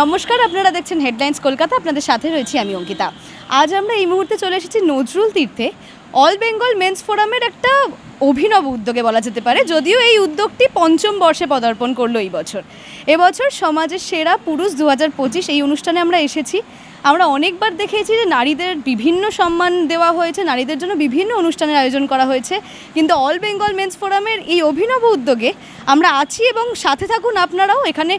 নমস্কার, আপনারা দেখছেন হেডলাইন্স কলকাতা, আপনাদের সাথে রয়েছি আমি অঙ্কিতা। আজ আমরা এই মুহূর্তে চলে এসেছি নজরুল তীর্থে। অল বেঙ্গল মেন্স ফোরামের একটা অভিনব উদ্যোগে বলা যেতে পারে, যদিও এই উদ্যোগটি পঞ্চম বর্ষে পদার্পণ করল এই বছর। এবছর সমাজের সেরা পুরুষ দু হাজার পঁচিশ এই অনুষ্ঠানে আমরা এসেছি। আমরা অনেকবার দেখেছি যে নারীদের বিভিন্ন সম্মান দেওয়া হয়েছে, নারীদের জন্য বিভিন্ন অনুষ্ঠানের আয়োজন করা হয়েছে। কিন্তু অল বেঙ্গল মেন্স ফোরামের এই অভিনব উদ্যোগে আমরা আছি এবং সাথে থাকুন আপনারাও। এখানে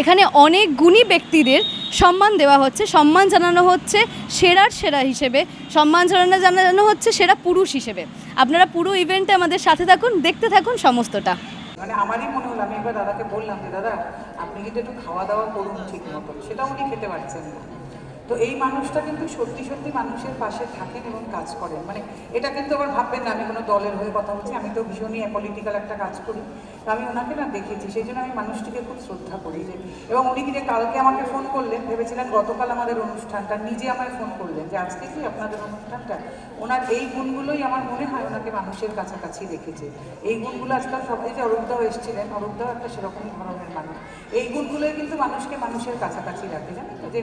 এখানে অনেক গুণী ব্যক্তিদের সম্মান দেওয়া হচ্ছে, সম্মান জানানো হচ্ছে সেরার সেরা হিসেবে, সম্মান জানানো জানানো হচ্ছে সেরা পুরুষ হিসেবে। আপনারা পুরো ইভেন্টে আমাদের সাথে থাকুন, দেখতে থাকুন সমস্তটা। মানে আমারই মনে হলো, আমি একবার দাদাকে বললাম যে, দাদা, আপনি কিন্তু একটু খাওয়া দাওয়া করুন ঠিক মতো সেটা উনি খেতে পারছেন না। তো এই মানুষটা কিন্তু সত্যি সত্যি মানুষের পাশে থাকেন এবং কাজ করেন। মানে এটা কিন্তু আবার ভাববেন না, আমি কোনো দলের হয়ে কথা বলছি, আমি তো ভীষণই পলিটিক্যাল একটা কাজ করি। তো আমি ওনাকে না দেখেছি সেই জন্য আমি মানুষটিকে খুব শ্রদ্ধা করি যে, এবং উনি কি যে কালকে আমাকে ফোন করলেন, ভেবেছিলেন গতকাল আমাদের অনুষ্ঠানটা, নিজে আমায় ফোন করলেন যে আজকে কি আপনাদের অনুষ্ঠানটা? ওনার এই গুণগুলোই আমার মনে হয় ওনাকে মানুষের কাছাকাছি রেখেছে। এই গুণগুলো আজকাল সবাই যে অরূপদাও এসেছিলেন অরূপদাও একটা সেরকম ধরনের মানুষ। এই গুণগুলোই কিন্তু মানুষকে মানুষের কাছাকাছি রাখে, জানেন তো? যে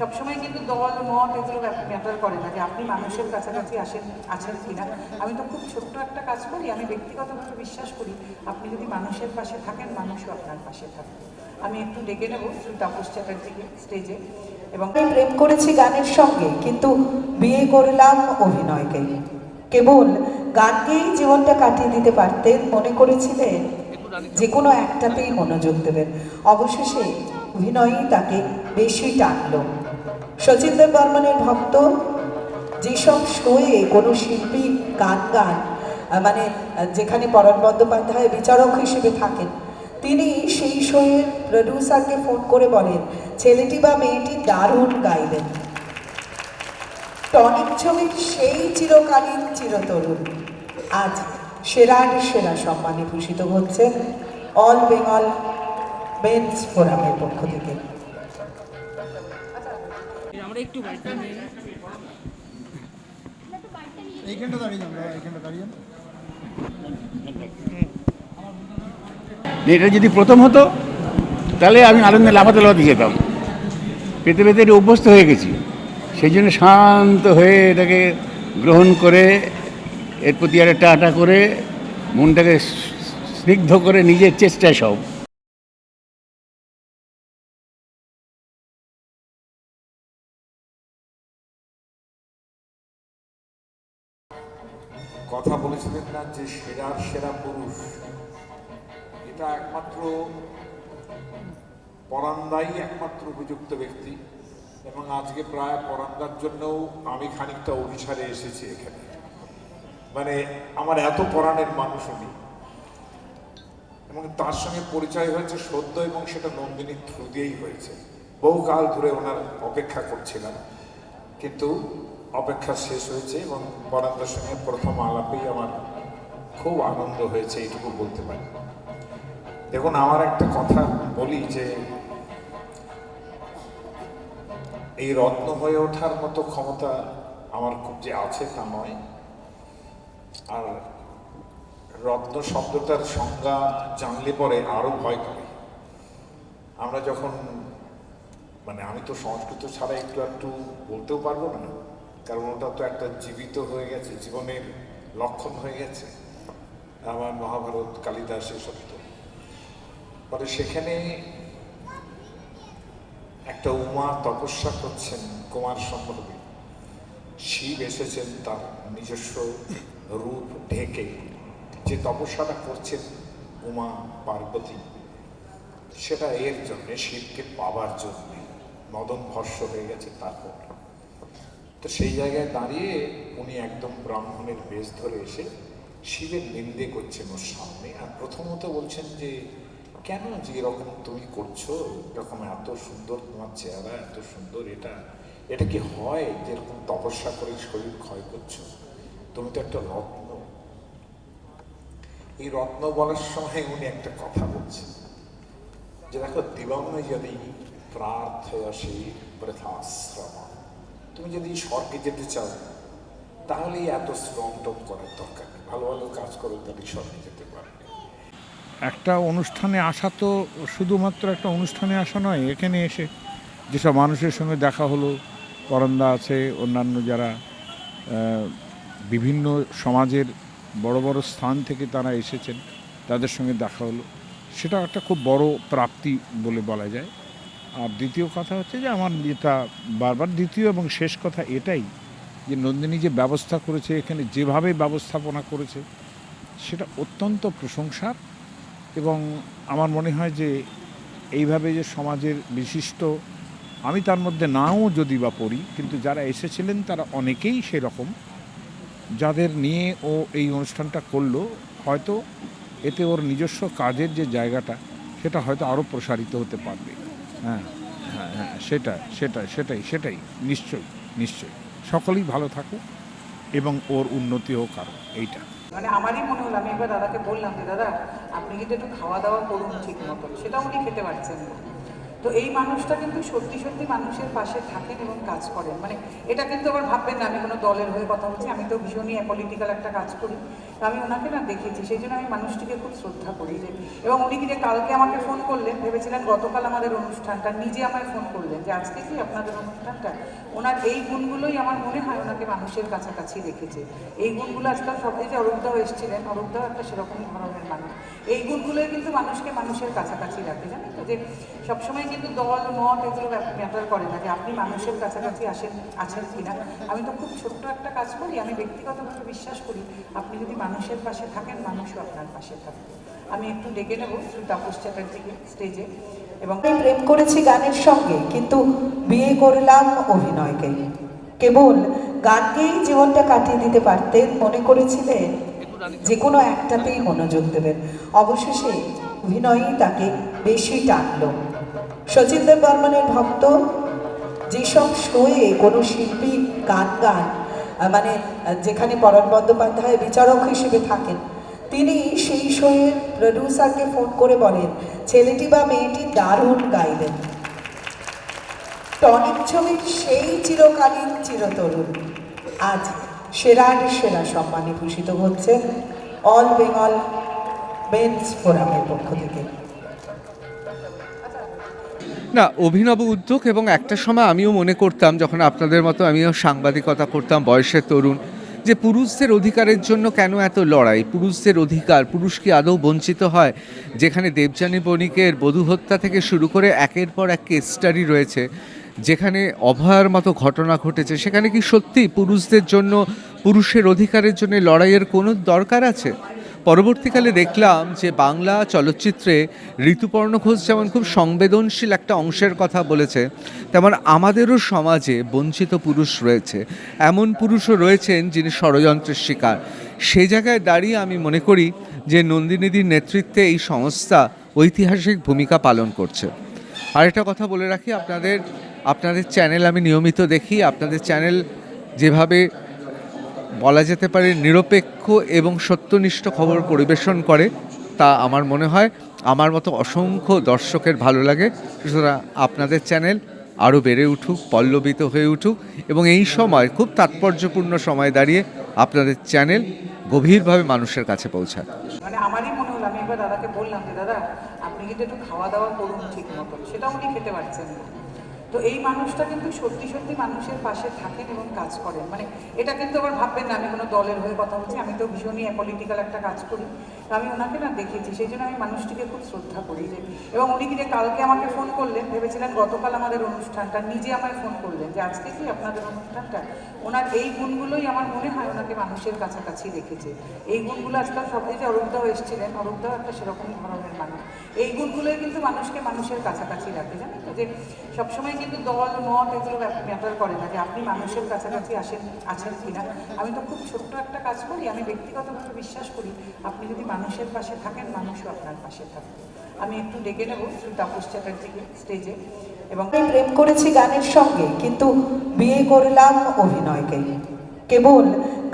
সবসময় কিন্তু দল, মত এগুলো ম্যাটার করে না যে আপনি মানুষের কাছাকাছি আসেন, আছেন কিনা? আমি তো খুব ছোট্ট একটা কাজ করি, আমি ব্যক্তিগতভাবে বিশ্বাস করি, আপনি যদি মানুষের পাশে থাকেন, মানুষও আপনার পাশে থাকবে। আমি একটু ডেকে নেব শ্রী তাপস চ্যাটার্জিকে স্টেজে। এবং প্রেম করেছি গানের সঙ্গে, কিন্তু বিয়ে করলাম অভিনয়কে। কেবল গানকেই জীবনটা কাটিয়ে দিতে পারতেন মনে করেছিলেন, যে কোনো একটাতেই মনোযোগ দেবেন। অবশেষে অভিনয়ই তাকে বেশি টানল। শচীন দেব বর্মনের ভক্ত, যেসব শোয়ে কোনো শিল্পী গান গান মানে যেখানে পরাণ বন্দ্যোপাধ্যায় বিচারক হিসেবে থাকেন, তিনি সেই শোয়ের প্রডিউসারকে ফোন করে বলেন, ছেলেটি বা মেয়েটি দারুণ গাইলেন টনিক ছবির সেই চিরকালীন চিরতরুণ। আজ সেরার সেরা সম্মানে ভূষিত হচ্ছেন অল বেঙ্গল মেন্স ফোরামের পক্ষ থেকে। এইখানটা দাঁড়িয়ে যান এইখানটা দাঁড়িয়ে এটা যদি প্রথম হতো তাহলে আমি আনন্দে লাফাতে লাফাতে যেতাম। পেতে পেতে এটা অভ্যস্ত হয়ে গেছি। সেই জন্য শান্ত হয়ে এটাকে গ্রহণ করে এর প্রতি আর একটা আটা করে মনটাকে স্নিগ্ধ করে নিজের চেষ্টায় সব। কথা বলেছিলেন না যে সেরার সেরা পুরুষ। এটা একমাত্র পরান্দাই একমাত্র উপযুক্ত ব্যক্তি। এবং আজকে প্রায় পরান্দার জন্যও আমি খানিকটা অভিসারে এসেছি এখানে। মানে আমার এত পরাণের মানুষ উনি এবং তার সঙ্গে পরিচয় হয়েছে সদ্য এবং সেটা নন্দিনীর থ্রু দিয়েই হয়েছে। বহুকাল ধরে ওনার অপেক্ষা করছিলাম। কিন্তু অপেক্ষা শেষ হয়েছে এবং বরান্দার সঙ্গে প্রথম আলাপেই আমার খুব আনন্দ হয়েছে, এইটুকু বলতে পারি। দেখুন, আমার একটা কথা বলি যে, এই রত্ন হয়ে ওঠার মতো ক্ষমতা আমার খুব যে আছে তা নয়। আর রত্ন শব্দটার সংজ্ঞা জানলে পরে আরও ভয় করে। আমরা যখন মানে আমি তো সংস্কৃত ছাড়া একটু একটু বলতেও পারব না। কারণ ওটা তো একটা জীবিত হয়ে গেছে, জীবনের লক্ষণ হয়ে গেছে। আমার মহাভারত কালিদাসের সত্য পরে সেখানে একটা উমা তপস্যা করছেন কুমার সম্পর্কে শিব এসেছেন তার নিজস্ব রূপ ঢেকে। যে তপস্যাটা করছেন উমা পার্বতী, সেটা এর জন্যে, শিবকে পাবার জন্যে। মদন ভস্য হয়ে গেছে তারপর। তো সেই জায়গায় দাঁড়িয়ে উনি একদম ব্রাহ্মণের বেশ ধরে এসে শিবের নিন্দে করছেন ওর সামনে। আর প্রথমত বলছেন যে, কেন যে এরকম তুমি করছ? এরকম এত সুন্দর তোমার চেহারা, এত সুন্দর এটা এটা কি হয় যেরকম তপস্যা করে শরীর ক্ষয় করছ? তুমি তো একটা রত্ন। এই রত্ন বলার সময় উনি একটা কথা বলছেন যে, দেখো দিবঙ্গ যদি প্রার্থয়সী বৃথাশ্রম। তুমি যদি স্বর্গে যেতে চাও, তাহলেই এত শ্রম টম করার দরকার ভালো ভালো কাজ করো, তাহলে স্বর্গে যেতে পারবে। একটা অনুষ্ঠানে আসা তো শুধুমাত্র একটা অনুষ্ঠানে আসা নয়, এখানে এসে যেসব মানুষের সঙ্গে দেখা হলো করন্দা আছে, অন্যান্য যারা বিভিন্ন সমাজের বড় বড় স্থান থেকে তারা এসেছেন, তাদের সঙ্গে দেখা হলো। সেটা একটা খুব বড় প্রাপ্তি বলে বলা যায়। আর দ্বিতীয় কথা হচ্ছে যে আমার যেটা বারবার দ্বিতীয় এবং শেষ কথা এটাই যে নন্দিনী যে ব্যবস্থা করেছে, এখানে যেভাবে ব্যবস্থাপনা করেছে, সেটা অত্যন্ত প্রশংসার এবং আমার মনে হয় যে এইভাবে যে সমাজের বিশিষ্ট, আমি তার মধ্যে নাও যদি বা পড়ি, কিন্তু যারা এসেছিলেন তারা অনেকেই সেরকম, যাদের নিয়ে ও এই অনুষ্ঠানটা করল, হয়তো এতে ওর নিজস্ব কাজের যে জায়গাটা, সেটা হয়তো আরও প্রসারিত হতে পারবে। হ্যাঁ হ্যাঁ হ্যাঁ সেটা সেটা সেটাই সেটাই, নিশ্চয়ই নিশ্চয়ই। সকলেই ভালো থাকুক এবং ওর উন্নতি হোক আরও এইটা। মানে আমারই মনে হলো, আমি একবার দাদাকে বললাম যে, দাদা, আপনি কিন্তু একটু খাওয়া দাওয়া করুন ঠিক মতো সেটা উনি খেতে পারছেন না। তো এই মানুষটা কিন্তু সত্যি সত্যি মানুষের পাশে থাকেন এবং কাজ করেন। মানে এটা কিন্তু আবার ভাববেন না, আমি কোনো দলের হয়ে কথা বলছি, আমি তো ভীষণই পলিটিক্যাল একটা কাজ করি। তো আমি ওনাকে না দেখেছি সেই জন্য আমি মানুষটিকে খুব শ্রদ্ধা করি যে, এবং উনি যে কালকে আমাকে ফোন করলেন, ভেবেছিলেন গতকাল আমাদের অনুষ্ঠানটা, নিজে আমায় ফোন করলেন যে, আজকে কি আপনাদের অনুষ্ঠানটা? ওনার এই গুণগুলোই আমার মনে হয় ওনাকে মানুষের কাছাকাছি রেখেছে। এই গুণগুলো আজকাল সব যে অরূপদাও এসেছিলেন, অরূপদাও একটা সেরকমই ধরনের মানুষ। এই গুণগুলোই কিন্তু মানুষকে মানুষের কাছাকাছি রাখে জানেন তো? যে সবসময় কিন্তু দল, মত এগুলো ম্যাটার করে না যে আপনি মানুষের কাছাকাছি আসেন, আছেন কিনা। আমি তো খুব ছোট্ট একটা কাজ করি, আমি ব্যক্তিগতভাবে বিশ্বাস করি, আপনি যদি মানুষের পাশে থাকেন, মানুষও আপনার পাশে থাকবে। আমি একটু ডেকে নেব শ্রী তাপস চ্যাটার্জিকে স্টেজে এবং প্রেম করেছি গানের সঙ্গে, কিন্তু বিয়ে করলাম অভিনয়কে। কেবল গানকেই জীবনটা কাটিয়ে দিতে পারতেন মনে করেছিলেন? যে কোনো একটাতেই মনোযোগ দেবেন। অবশেষে অভিনয়ই তাকে বেশি টানল। শচীন দেব বর্মনের ভক্ত, যেসব শোয়ে কোনো শিল্পী গান গান মানে যেখানে পরণ বন্দ্যোপাধ্যায় বিচারক হিসেবে থাকেন, তিনি সেই শোয়ের প্রডিউসারকে ফোন করে বলেন, ছেলেটি বা মেয়েটি দারুণ গাইলেন টনিক ছবির সেই চিরকালীন চিরতরুণ। আজ সেরার সেরা সম্মানে ভূষিত হচ্ছেন অল বেঙ্গল মেন্স ফোরামের পক্ষ থেকে। না, অভিনব উদ্যোগ এবং একটা সময় আমিও মনে করতাম, যখন আপনাদের মতো আমিও সাংবাদিকতা করতাম, বয়সের তরুণ, যে পুরুষদের অধিকারের জন্য কেন এত লড়াই? পুরুষদের অধিকার, পুরুষ কি আদৌ বঞ্চিত হয়? যেখানে দেবযানী বণিকের বধূ হত্যা থেকে শুরু করে একের পর এক কেস স্টাডি রয়েছে। যেখানে অভয়ার মতো ঘটনা ঘটেছে, সেখানে কি সত্যি পুরুষদের জন্য, পুরুষের অধিকারের জন্য লড়াইয়ের কোনো দরকার আছে? পরবর্তীকালে দেখলাম যে বাংলা চলচ্চিত্রে ঋতুপর্ণ ঘোষ যেমন খুব সংবেদনশীল একটা অংশের কথা বলেছে, তেমন আমাদেরও সমাজে বঞ্চিত পুরুষ রয়েছে। এমন পুরুষও রয়েছেন যিনি ষড়যন্ত্রের শিকার। সে জায়গায় দাঁড়িয়ে আমি মনে করি যে নন্দিনীদির নেতৃত্বে এই সংস্থা ঐতিহাসিক ভূমিকা পালন করছে। আরেকটা কথা বলে রাখি, আপনাদের আপনাদের চ্যানেল আমি নিয়মিত দেখি। আপনাদের চ্যানেল যেভাবে বলা যেতে পারে নিরপেক্ষ এবং সত্যনিষ্ঠ খবর পরিবেশন করে, তা আমার মনে হয় আমার মতো অসংখ্য দর্শকের ভালো লাগে। সুতরাং আপনাদের চ্যানেল আরও বেড়ে উঠুক, পল্লবিত হয়ে উঠুক এবং এই সময় খুব তাৎপর্যপূর্ণ সময় দাঁড়িয়ে আপনাদের চ্যানেল গভীরভাবে মানুষের কাছে পৌঁছায়। মানে আমারই মনে হলো, আমি একবার দাদাকে বললাম যে, দাদা, আপনি কিন্তু একটু খাওয়া দাওয়া করুন ঠিক মতন। সেটা উনি খেতে পারছেন তো এই মানুষটা কিন্তু সত্যি সত্যি মানুষের পাশে থাকেন এবং কাজ করেন। মানে এটা কিন্তু আবার ভাববেন না, আমি কোনো দলের হয়ে কথা বলছি, আমি তো ভীষণই পলিটিক্যাল একটা কাজ করি। তো আমি ওনাকে না দেখেছি, সেই জন্য আমি মানুষটিকে খুব শ্রদ্ধা করি যে, এবং উনি যে কালকে আমাকে ফোন করলেন, ভেবেছিলেন গতকাল আমাদের অনুষ্ঠানটা, নিজে আমায় ফোন করলেন যে, আজকে কি আপনাদের অনুষ্ঠানটা? ওনার এই গুণগুলোই আমার মনে হয় ওনাকে মানুষের কাছাকাছি রেখেছে। এই গুণগুলো আজকাল সব, এই যে অরূপদাও এসেছিলেন অরূপদাও একটা সেরকম ধরনের মানুষ। এই গুণগুলোই কিন্তু মানুষকে মানুষের কাছাকাছি রাখে, জানেন যে সবসময় কিন্তু দল, মত এগুলো ম্যাটার করে না যে আপনি মানুষের কাছাকাছি আসেন, আছেন কিনা। আমি তো খুব ছোট্ট একটা কাজ করি, আমি ব্যক্তিগতভাবে বিশ্বাস করি, আপনি যদি মানুষের পাশে থাকেন, মানুষও আপনার পাশে থাকবে। আমি একটু ডেকে নেব তাপস চ্যাটার্জিকে স্টেজে। এবং আমি প্রেম করেছি গানের সঙ্গে, কিন্তু বিয়ে করলাম অভিনয়কে। কেবল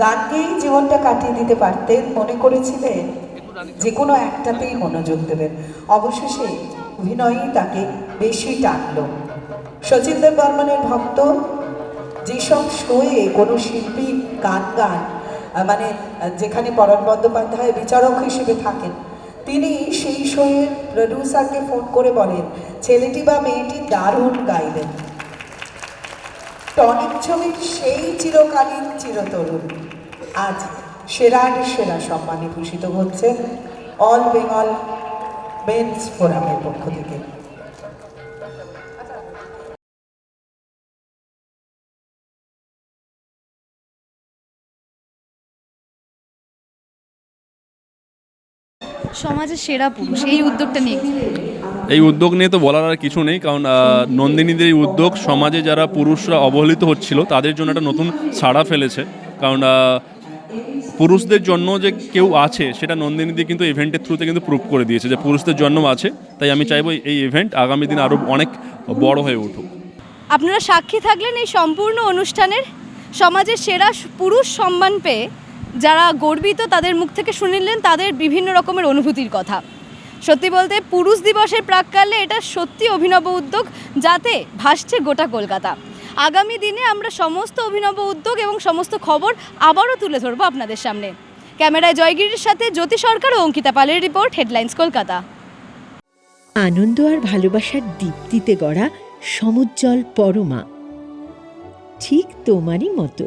গানকেই জীবনটা কাটিয়ে দিতে পারতেন মনে করেছিলেন যে কোনো একটাতেই মনোযোগ দেবেন। অবশেষে অভিনয়ই তাকে বেশি টানলো। শচীন দেব বর্মনের ভক্ত, যেসব শোয়ে কোনো শিল্পী গান গান মানে যেখানে পরণ বন্দ্যোপাধ্যায় বিচারক হিসেবে থাকেন, তিনি সেই শোয়ের প্রডিউসারকে ফোন করে বলেন, ছেলেটি বা মেয়েটি দারুণ গাইলেন টনিক ছবির সেই চিরকালীন চিরতরুণ। আজ সেরার সেরা সম্মানে ভূষিত হচ্ছেন অল বেঙ্গল মেন্স ফোরামের পক্ষ থেকে। সমাজের সেরা পুরুষ এই উদ্যোগটা নিয়ে এই উদ্যোগ নিয়ে তো বলার আর কিছু নেই কারণ নন্দিনীদের এই উদ্যোগ সমাজে যারা পুরুষরা অবহেলিত হচ্ছিল তাদের জন্য একটা নতুন সাড়া ফেলেছে। কারণ পুরুষদের জন্য যে কেউ আছে সেটা নন্দিনীদি কিন্তু ইভেন্টের থ্রুতে কিন্তু প্রুভ করে দিয়েছে যে পুরুষদের জন্য আছে। তাই আমি চাইব এই ইভেন্ট আগামী দিন আরও অনেক বড় হয়ে উঠুক। আপনারা সাক্ষী থাকলেন এই সম্পূর্ণ অনুষ্ঠানের? সমাজের সেরা পুরুষ সম্মান পেয়ে যারা গর্বিত তাদের মুখ থেকে শুনিলেন তাদের বিভিন্ন রকমের অনুভূতির কথা। সত্যি বলতে পুরুষ দিবসের প্রাককালে এটা সত্যি অভিনব উদ্যোগ যাতে ভাসছে গোটা কলকাতা। আগামী দিনে আমরা সমস্ত অভিনব উদ্যোগ এবং সমস্ত খবর আবারও তুলে ধরবো আপনাদের সামনে। ক্যামেরায় জয়গিরির সাথে জ্যোতি সরকার ও অঙ্কিতা পালের রিপোর্ট, হেডলাইন্স কলকাতা। আনন্দ আর ভালোবাসার দীপ্তিতে গড়া সমুজ্জ্বল পরমা। ঠিক তোমারই মতো।